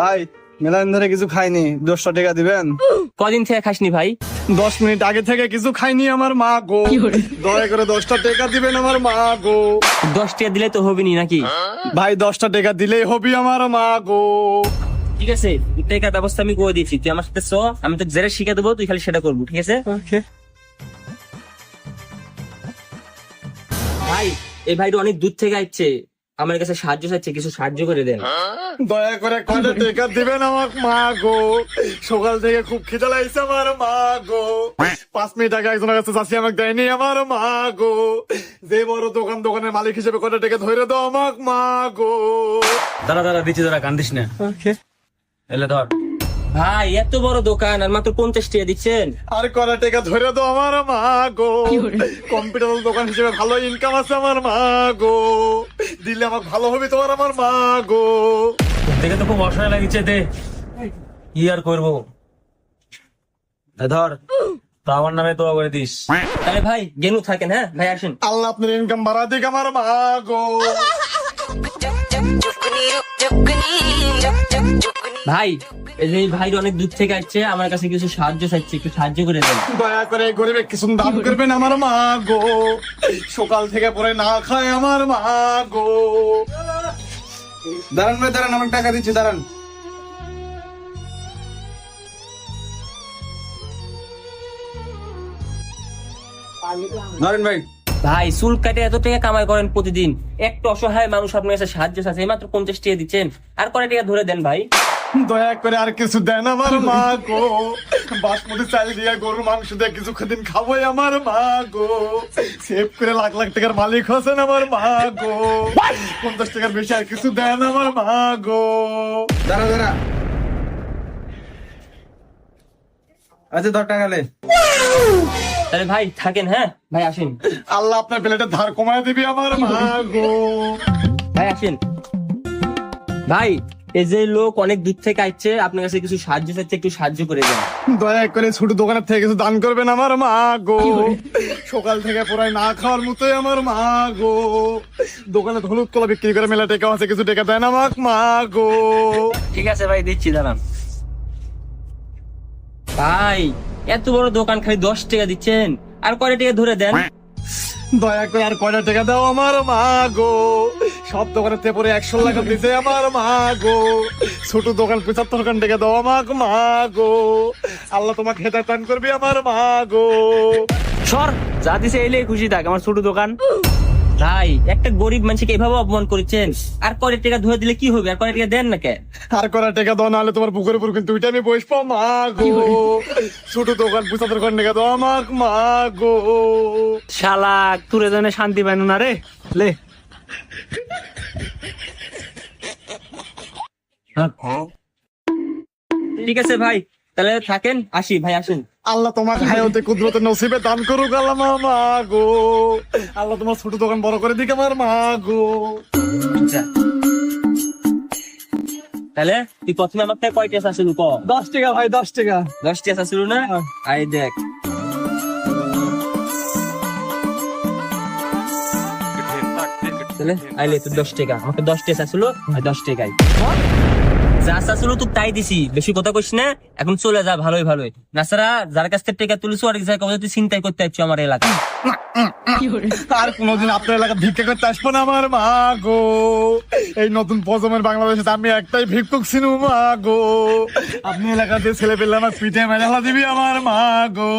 ভাই মেলাদিন ধরে কিছু খাইনি দশটা টাকা দিবেন? কদিন থেকে খাসনি ভাই? দশ মিনিট আগে থেকে কিছু খাইনি আমার মা গো। দয়া করে দশটা টাকা দিবেন আমার মা গো। দশ টাকা দিলে তো হবে নি নাকি? ভাই দশটা টাকা দিলেই হবি আমার মা গো। ঠিক আছে টাকার ব্যবস্থা আমি করে দিয়েছি। তুই আমার সাথে চ আমি তো জেরে শিখে দেবো তুই খালি সেটা করব ঠিক আছে? ভাই এই ভাইটা অনেক দূর থেকে আসছে আমার কাছে সাহায্য চাইছে কিছু সাহায্য করে দেন। দয়া করে কয়টা টাকা দিবেন আমার মা গো? সকাল থেকে খুব খিদে লাগছে আমার মা গো। পাঁচ মিনিট আগে একজনের কাছে চাষি আমাকে দেয়নি আমার মা গো। যে বড় দোকান দোকানের মালিক হিসেবে কয়টা টাকা ধরে দাও আমার মা গো। দাঁড়া দাঁড়া দিচ্ছি দাঁড়া কান্দিস না। এলে ধর। ভাই এত বড় দোকান আর মাত্র পঞ্চাশ টাকা দিচ্ছেন। আর কয়টা টাকা ধরে দাও আমার মা গো। কম্পিউটার দোকান হিসেবে ভালো ইনকাম আছে আমার মা গো। দিলে আমার ভালো হবে তোমার আমার মা গো। দেখে তো খুব অসহায় লাগছে দে। কি আর করব? ধর তো আমার নামে তো করে দিস। আরে ভাই গেনু থাকেন হ্যাঁ? ভাই আসেন। আল্লাহ আপনার ইনকাম বাড়া দিক আমার মা গো। ভাই এই যে এই অনেক দূর থেকে আসছে আমার কাছে কিছু সাহায্য চাইছে একটু সাহায্য করে দেন। দয়া করে গরিবে কিছু দান করবেন আমার মা গো। সকাল থেকে পরে না খায় আমার মা গো। দাঁড়ান ভাই দাঁড়ান আমার টাকা দিচ্ছি দাঁড়ান। ধরেন ভাই। ভাই চুল কাটে এত টাকা কামাই করেন প্রতিদিন। একটা অসহায় মানুষ আপনার কাছে সাহায্য চাচ্ছে এই মাত্র পঞ্চাশ টাকা দিচ্ছেন। আর কয় টাকা ধরে দেন ভাই? দয়া করে আর কিছু দেন আমার মা গো। বাসমতি চাল দিয়ে গরুর মাংস দিয়ে কিছু দিন খাব আমার মা গো। সেভ করে লাখ লাখ টাকার মালিক হচ্ছেন আমার মা গো। পঞ্চাশ টাকার বেশি আর কিছু দেন আমার মা গো। দাঁড়া দাঁড়া। আচ্ছা ধর টাকা লে। তাহলে ভাই থাকেন হ্যাঁ? ভাই আসেন। আল্লাহ আপনার প্লেটের ধার কমায় দিবি আমার মা গো। ভাই আসেন। ভাই এই যে লোক অনেক দূর থেকে আসছে আপনার কাছে কিছু সাহায্য চাইছে একটু সাহায্য করে দেন। দয়া করে ছোট দোকানের থেকে কিছু দান করবেন আমার মা গো। সকাল থেকে পুরাই না খাওয়ার মতোই আমার মা গো। দোকানে হলুদ কলা বিক্রি করে মেলা টাকা আছে কিছু টাকা দেন আমার মা গো। ঠিক আছে ভাই দিচ্ছি দাঁড়ান। ভাই এত বড় দোকান খালি দশ টাকা দিচ্ছেন আর কয়টা টাকা ধরে দেন? দয়া করে আর কয়টা টাকা দাও আমার মা গো। সব দোকানের থেকে পরে একশো টাকা দিছে আমার মা গো ছোট দোকান পঁচাত্তর খান টাকা দাও আমার মা গো আল্লাহ তোমাকে হেদায় দান করবি আমার মা গো সর যা দিছে এলে খুশি থাক আমার ছোট দোকান। ভাই একটা গরিব মানুষকে এভাবে অপমান করেছেন? আর কয় টাকা ধরে দিলে কি হবে? আর কয় টাকা দেন না কে আর করা টাকা দাও নাহলে তোমার বুকের উপর কিন্তু ওইটা আমি বসবো মা গো ছোট দোকান পঁচাত্তর খান টাকা দাও আমার মা গো শালা তুরে জনে শান্তি পাইনো না রে। লে। ঠিক আছে ভাই তাহলে থাকেন আসি ভাই আসেন। আল্লাহ তোমাকে হায়তে কুদরতে নসিবে দান করুক আল্লাহ মা মা গো। আল্লাহ তোমার ছোট দোকান বড় করে দিক আমার মা গো। যা। তাহলে তুই প্রথমে আমার থেকে কয় টেস আসিল ক? দশ টাকা ভাই দশ টাকা। দশ টেস আসিল না? আই দেখ। তাহলে আইলে তুই দশ টাকা। আমাকে দশ টেস আসিল আর দশ টাকাই। যা আসিল তুই তাই দিছি, বেশি কথা কইস না, এখন চলে যা ভালোই ভালোই। নাসারা, যার কাছ থেকে টাকা তুলিস আর এক জায়গায় তুই চিন্তাই করতে আসছো আমার এলাকা আর কোনোদিন আপনার এলাকা ভিক্ষা করতে আসব না আমার, মা গো। এই নতুন প্রজন্মের বাংলাদেশে আমি একটাই ভিক্ষুক ছিনু, মা গো। আপনি এলাকাতে ছেলে পেলে আমার পিঠে মেলা দিবি আমার, মা গো।